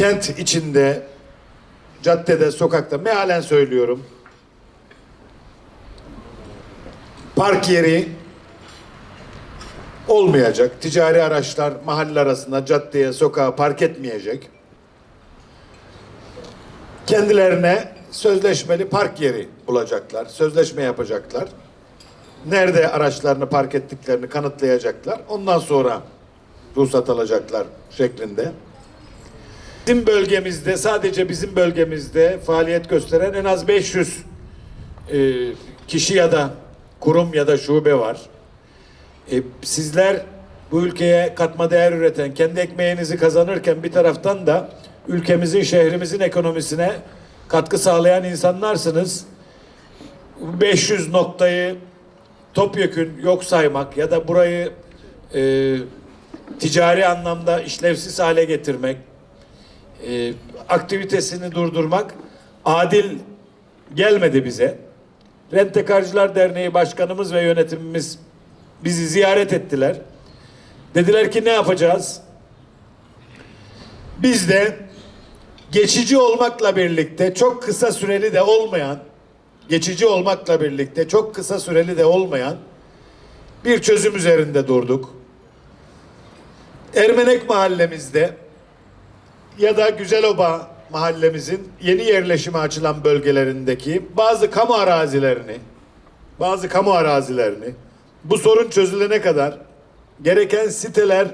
kent içinde, caddede, sokakta mealen söylüyorum. Park yeri olmayacak. Ticari araçlar mahalle arasında caddeye, sokağa park etmeyecek. Kendilerine sözleşmeli park yeri bulacaklar. Sözleşme yapacaklar. Nerede araçlarını park ettiklerini kanıtlayacaklar. Ondan sonra ruhsat alacaklar şeklinde. Bizim bölgemizde sadece bizim bölgemizde faaliyet gösteren en az 500 e, kişi ya da kurum ya da şube var. E, sizler bu ülkeye katma değer üreten, kendi ekmeğinizi kazanırken bir taraftan da ülkemizin, şehrimizin ekonomisine katkı sağlayan insanlarsınız. Bu 500 noktayı topyekün yok saymak ya da burayı e, ticari anlamda işlevsiz hale getirmek, e, aktivitesini durdurmak adil gelmedi bize. Rentekarcılar Derneği Başkanımız ve yönetimimiz bizi ziyaret ettiler. Dediler ki ne yapacağız? Biz de geçici olmakla birlikte çok kısa süreli de olmayan geçici olmakla birlikte çok kısa süreli de olmayan bir çözüm üzerinde durduk. Ermenek mahallemizde ya da Güzeloba mahallemizin yeni yerleşime açılan bölgelerindeki bazı kamu arazilerini bazı kamu arazilerini bu sorun çözülene kadar gereken siteler,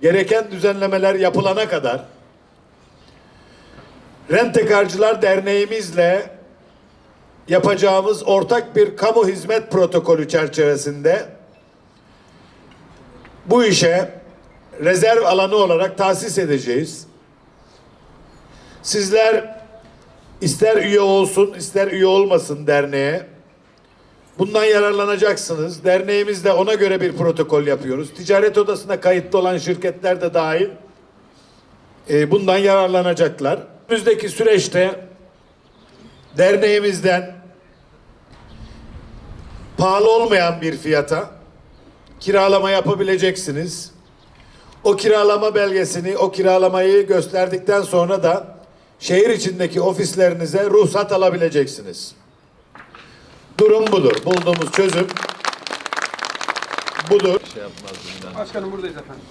gereken düzenlemeler yapılana kadar Rentekarcılar Derneğimizle yapacağımız ortak bir kamu hizmet protokolü çerçevesinde bu işe rezerv alanı olarak tahsis edeceğiz. Sizler ister üye olsun ister üye olmasın derneğe bundan yararlanacaksınız. Derneğimizde ona göre bir protokol yapıyoruz. Ticaret odasına kayıtlı olan şirketler de dahil e, bundan yararlanacaklar. Önümüzdeki süreçte derneğimizden pahalı olmayan bir fiyata kiralama yapabileceksiniz. O kiralama belgesini, o kiralamayı gösterdikten sonra da şehir içindeki ofislerinize ruhsat alabileceksiniz. Durum budur. Bulduğumuz çözüm budur. Başkanım buradayız efendim.